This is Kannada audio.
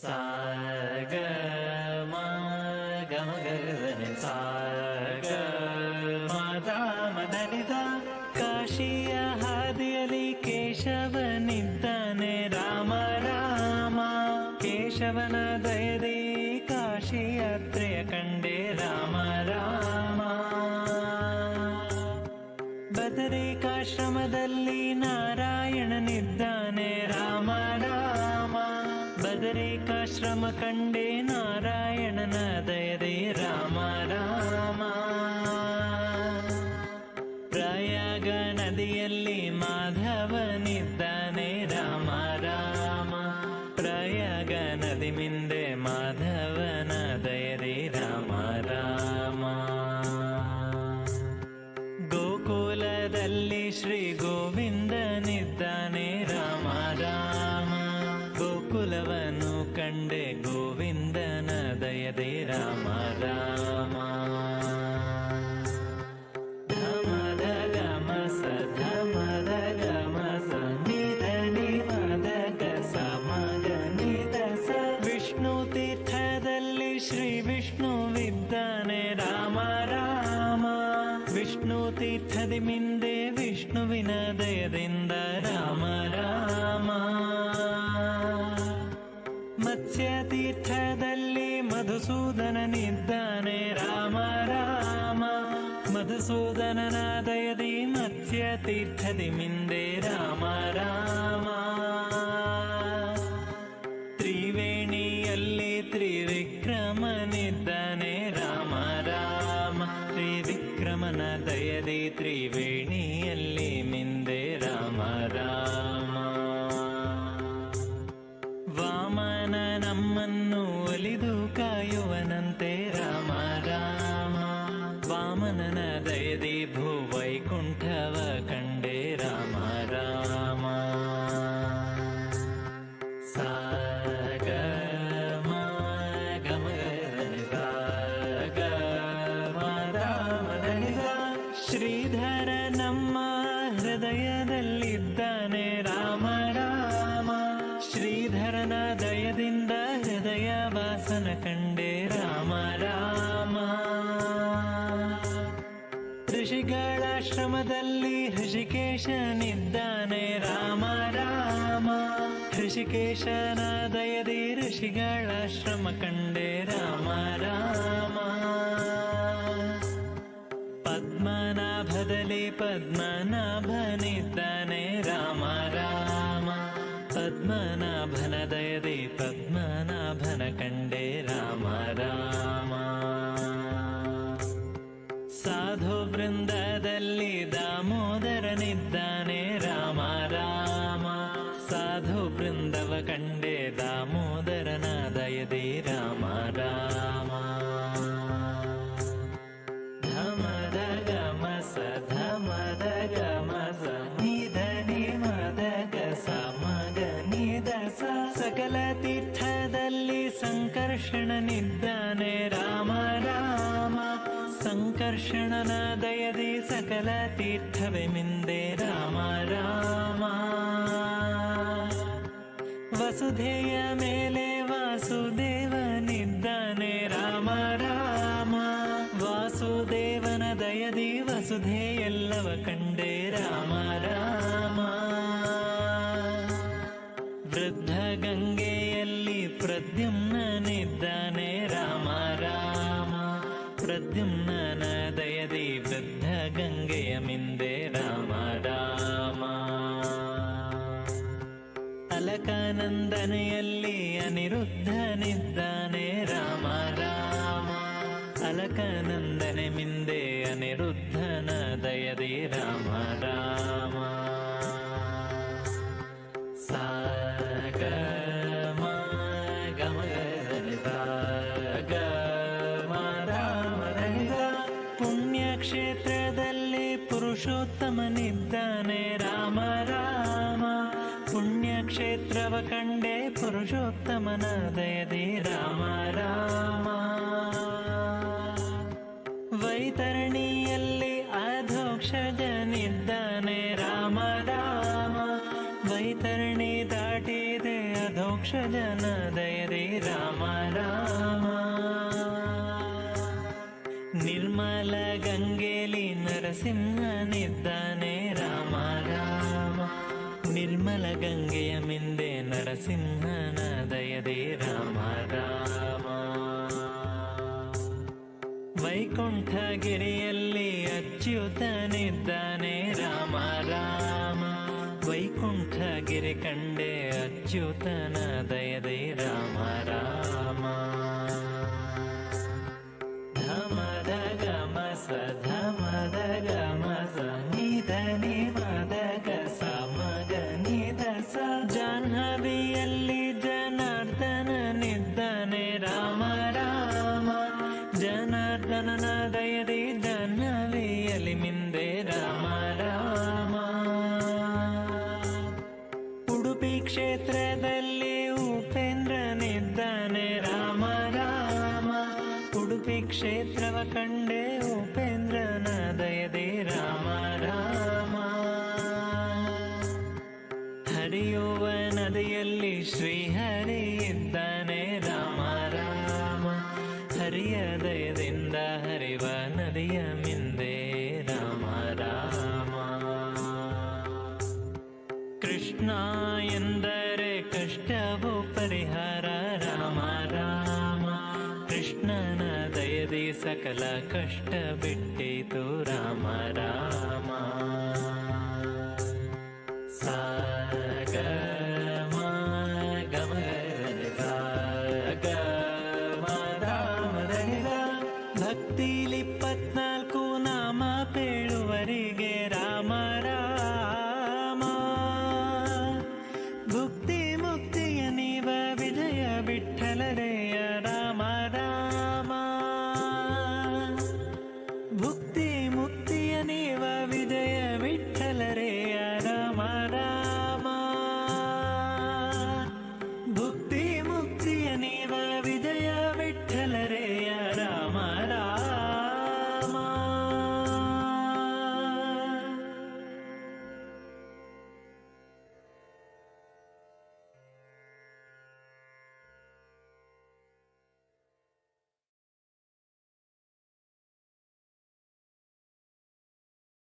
ಸಾಗ ಮಾ ಗಮ ಸಾಗ ಮಾತಾ ಮದನಿದ ಕಾಶಿಯ ಹಾದಿಯಲ್ಲಿ ಕೇಶವನಿದ್ದಾನೆ. ರಾಮ ರಾಮ ಕೇಶವನದ चमकंडे ವಿಷ್ಣುವಿನ ದಯದಿಂದ ರಾಮ ರಾಮ ಮತ್ಸ್ಯ ತೀರ್ಥದಲ್ಲಿ ಮಧುಸೂದನನಿದ್ದಾನೆ ರಾಮ ರಾಮ ಮಧುಸೂದನನ ದಯದಿ ಮತ್ಸ್ಯ ತೀರ್ಥದಿ ಮಿಂದೆ ರಾಮ ರಾಮ ತ್ರಿವೇಣಿಯಲ್ಲಿ ಮಿಂದೆ ರಾಮ ರಾಮ ಶ್ರೀಧರ ನಮ್ಮ ಹೃದಯದಲ್ಲಿದ್ದಾನೆ. ರಾಮ ರಾಮ. ಶ್ರೀಧರನ ದಯದಿಂದ ಹೃದಯ ವಾಸನ ಕಂಡೆ. ರಾಮ ರಾಮ. ಋಷಿಗಳಾಶ್ರಮದಲ್ಲಿ ಹೃಷಿಕೇಶನಿದ್ದಾನೆ ರಾಮ ರಾಮ. ಹೃಷಿಕೇಶನ ದಯದಿ ಋಷಿಗಳಾಶ್ರಮ ಕಂಡೆ. ರಾಮ ರಾಮ. ಪದ್ಮನಾಭದಲ್ಲಿ ಪದ್ಮನಾಭನಿದ್ದಾನೆ ರಾಮ ರಾಮ ಪದ್ಮನಾಭನ ದಯದಿ ಪದ್ಮನಾಭನ ಕಂಡೆ ರಾಮ ರಾಮ ಸಾಧು ವೃಂದದಲ್ಲಿ ಸಂಕರ್ಷಣನ ದಯದಿ ಸಕಲ ತೀರ್ಥವೆ ಮಿಂದೆ ರಾಮ ರಾಮ. ವಸುಧೆಯ ಮೇಲೆ ವಾಸುದೇವನಿದ್ದಾನೆ ರಾಮ ರಾಮ. ವಾಸುದೇವನ ದಯದಿ ವಸುಧೆ ಎಲ್ಲವ ಕಂಡೆ ರಾಮ ರಾಮ. ವೃದ್ಧ ಗಂಗೆಯಲ್ಲಿ ಪ್ರದ್ಯುಮ್ನನಿದ್ದಾನೆ ಅಲಕಾನಂದನೆ ಮಿಂದೆ ಅನಿರುದ್ಧನ ದಯದಿ ರಾಮ ರಾಮ ಸ ಗ ಮ ಗ ಮ ಗ ಸ ಗ ಮ ರಾಮ ಧನಿ ಸ. ಪುಣ್ಯಕ್ಷೇತ್ರದಲ್ಲಿ ಪುರುಷೋತ್ತಮನಿದ್ದಾನೆ ರಾಮ ರಾಮ ಪುಣ್ಯಕ್ಷೇತ್ರವ ಕಂಡೆ ಪುರುಷೋತ್ತಮನ ದಯದಿ ರಾಮ ರಾಮ ವೈತರಣಿಯಲ್ಲಿ ಅಧೋಕ್ಷಜನಿದ್ದಾನೆ ರಾಮ ರಾಮ ವೈತರಣಿ ದಾಟಿದೆ ಅಧೋಕ್ಷಜನ ದಯದಿ ರಾಮ ರಾಮ ನಿರ್ಮಲ ಗಂಗೆಲಿ ನರಸಿಂಹನಿದ್ದಾನೆ ರಾಮ ರಾಮ ನಿರ್ಮಲ ಗಂಗೆಯ ಮಿಂದೆ ನರಸಿಂಹನ ದಯದಿ ರಾಮ. ವೈಕುಂಠಗಿರಿಯಲ್ಲಿ ಅಚ್ಯುತನಿದ್ದಾನೆ. ರಾಮ ರಾಮ. ವೈಕುಂಠಗಿರಿ ಕಂಡೆ ಅಚ್ಯುತನ ದಯದೆ. ರಾಮ ರಾಮ. ಧಮದ ಸ ಧಮದ ಸ, ನಿಧ, ನಿಮದ, ಗ ನಿಧ ಸ. ಜಾಹ್ನವಿಯಲ್ಲಿ ಕ್ಷೇತ್ರದಲ್ಲಿ ಉಪೇಂದ್ರನಿದ್ದಾನೆ ರಾಮ ರಾಮ, ಉಡುಪಿ ಕ್ಷೇತ್ರವ ಕಂಡೆ ಉಪೇಂದ್ರನ ದಯದೆ. ರಾಮ ರಾಮ, ಹರಿಯುವ ನದಿಯಲ್ಲಿ ಶ್ರೀಹರಿ ಇದ್ದಾನೆ. ಕೃಷ್ಣ ಎಂದರೆ ಕಷ್ಟವು ಪರಿಹಾರ? ರಾಮ ರಾಮ. ಕೃಷ್ಣನ ದಯದಿ ಸಕಲ ಕಷ್ಟ ಬಿಟ್ಟಿತು. ರಾಮ ರಾಮ. ಸಾ